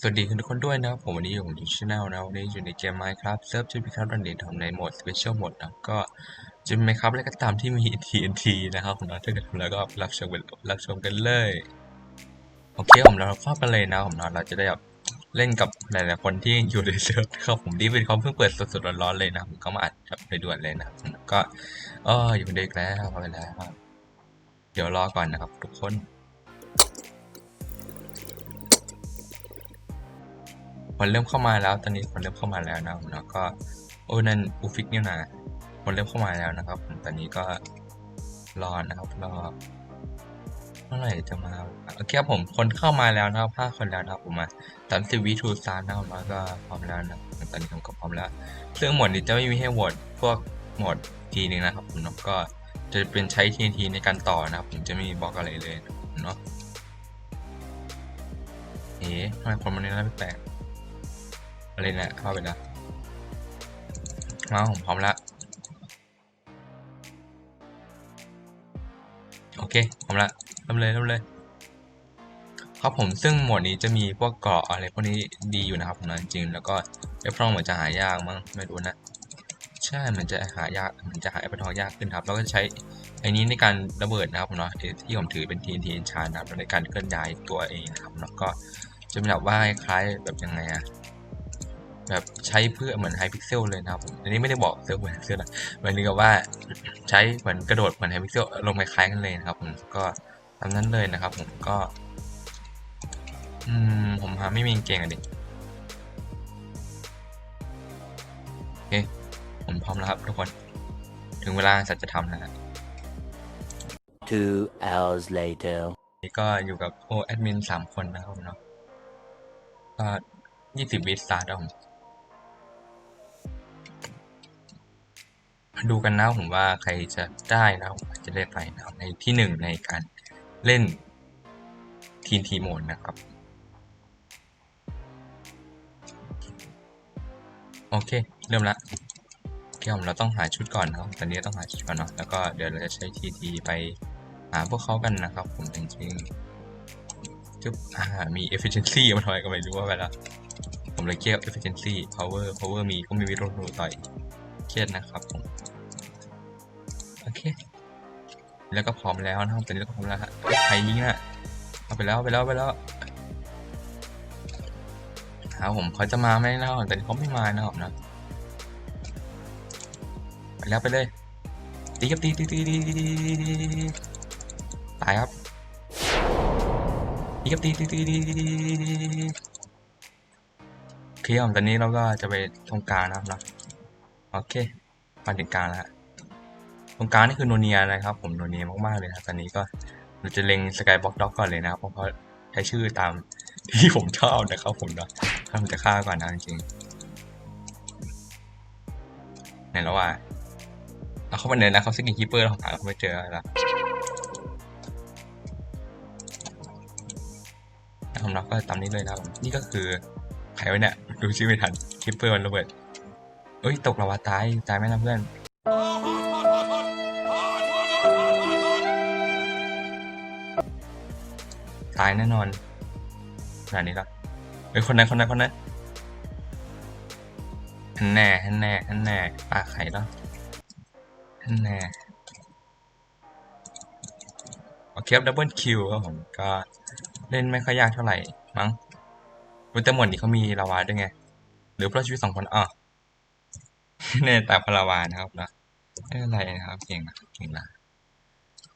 สวัสดีทุกคนด้วยนะครับ ผมวันนี้อยู่ที่ช anel นะวันนี้อยู่ในเกม Minecraft เซิร์ฟชื่อพิคับรันเดททำในโหมด Special Mode นะก็จะเป็น Minecraft อะก็ตามที่มี TNT นะครับผมนะถ้าเกิดแล้วก็รับชมกันรับชมกันเลย โอเคผมเราเข้ากันเลยนะผมนะเราจะได้แบบเล่นกับหลายๆคนที่อยู่ในเซิร์ฟครับผมที่เป็นเขาเพิ่งเปิดสดๆร้อนๆเลยนะผมก็มาอัดแบบไปด่วนเลยนะก็เอออยู่เด็กแล้วพอไปแล้วเดี๋ยวรอก่อนนะครับทุกคน คนเริ่มเข้ามาแล้วตอนนี้คนเริ่มเข้ามาแล้วนะแล้วก็โอ้นั่นอูฟิกเนี่ยนะคนเริ่มเข้ามาแล้วนะครับผมตอนนี้ก็รอนะครับรอเมื่อไหร่จะมาโอเคครับผมคนเข้ามาแล้วนะครับห้าคนแล้วนะครับผมมาสามสิบวิทูซานนะครับแล้วก็พร้อมแล้วนะตอนนี้ผมก็พร้อมแล้ว ซึ่งหมวดนี้จะไม่มีให้โหวตพวกโหมดทีนึงนะครับผมแล้วก็จะเป็นใช้ TNT ในการต่อนะครับผมจะไม่มีบล็อกอะไรเลยเนาะเอ๊ะทำไมคนมันนี้น่าแปลก อะไรนี่ยเข้าไปแล้วมาผมพร้อมแล้วโอเคพร้อมแล้วเริ่มเลยเริ่มเลยครับผมซึ่งหมวดนี้จะมีพวกเกราะอะไรพวกนี้ดีอยู่นะครับผมนะจริงแล้วก็ไอ้พร่องเหมือนจะหายากมั้งไม่รู้นะใช่มันจะหายากมันจะหาไอ้ปทองยากขึ้นครับแล้วก็ใช้ไอ้นี้ในการระเบิดนะครับผมเนาะที่ผมถือเป็น TNT Enchant นะครับในการเคลื่อนย้ายตัวเองนะครับแล้วก็จะเป็นแบบว่าคล้ายแบบยังไงอะ แบบใช้เพื่อเหมือนไฮพิกเซลเลยนะครับผมอันนี้ไม่ได้บอกเซิร์ฟเหมือนเซิร์ฟนะหมายถึงกับว่าใช้เหมือนกระโดดเหมือนไฮพิกเซลลงคล้ายๆกันเลยนะครับผมก็ตามนั้นเลยนะครับ ผมก็อืมผมหาไม่มีเก่งอะดิโอเคผมพร้อมแล้วครับทุกคน ถึงเวลาสัจธรรมแล้วนะ Two hours later. นี่ก็อยู่กับโอแอดมินสามคนนะครับผมเนาะก็ยี่สิบวิสตาร์ทครับผม มาดูกันนะผมว่าใครจะได้นะผมจะได้ไปนะในที่หนึ่งในการเล่นทีนทีโหมดนะครับ โอเค เริ่มละโอเคผมเราต้องหาชุดก่อนนะตอนนี้ต้องหาชุดก่อนเนาะแล้วก็เดี๋ยวเราจะใช้ทีทีไปหาพวกเขากันนะครับ ผมจริงๆจุ๊บอ่ามี efficiency มาทำไมก็ไม่รู้ว่าไปแล้วผมเลยเกี่ยว efficiency power power มีก็มีวิโรจน์ต่อยเครียดนะครับผม แล้วก็พร้อมแล้วนะครับตอนนี้เราก็พร้อมแล้วฮะใครยิงนะเอาไปแล้วไปแล้วไปแล้วหาผมเขาจะมาไหมนะครับแต่เขาไม่มานะครับนะไปแล้วไปเลยตีกับตีตีตีตีตีตายครับตีกับตีตีตีตีตีเคลียร์ตอนนี้เราก็จะไปตรงกลางนะครับนะโอเคมาถึงกลางแล้ว รงกลางนี่คือโนเนียนะครับ ผมโนเนียมากๆเลยนะตอนนี้ก็เราจะเล็งสกายบ็อกด็อกก่อนเลยนะครับเพราะเขาใช้ชื่อตามที่ผมชอบนะครับผมเนาะถ้าผมจะฆ่าก่อนนะจริงไหนแล้วว่าเอาเข้ามาเลยนะเขาสกินคีเปอร์ของหาเขาไม่เจอแล้วผมรับก็ตามนี้เลยนะนี่ก็คือใครไว้เนี่ยดูชื่อไม่ทันคีเปอร์มันระเบิดเอ้ยตกลาวาตายตายไหมนะเพื่อน ตายแน่นอนขนาดนี้แล้วเฮ้ยคนนั้นคนนั้นคนนั้นฮันแน่ฮันแน่ฮันแน่ปลาไข่แล้วฮันแน่โอเคครับดับเบิลคิวครับผมก็เล่นไม่ค่อยยากเท่าไหร่มั้งวิตาหมดนี่เขามีลาวาด้วยไง หรือเพราะชีวิตสองคนอะแน่แต่พลาวานะครับนะไม่เป็นไรนะครับ เก่งนะเก่งนะ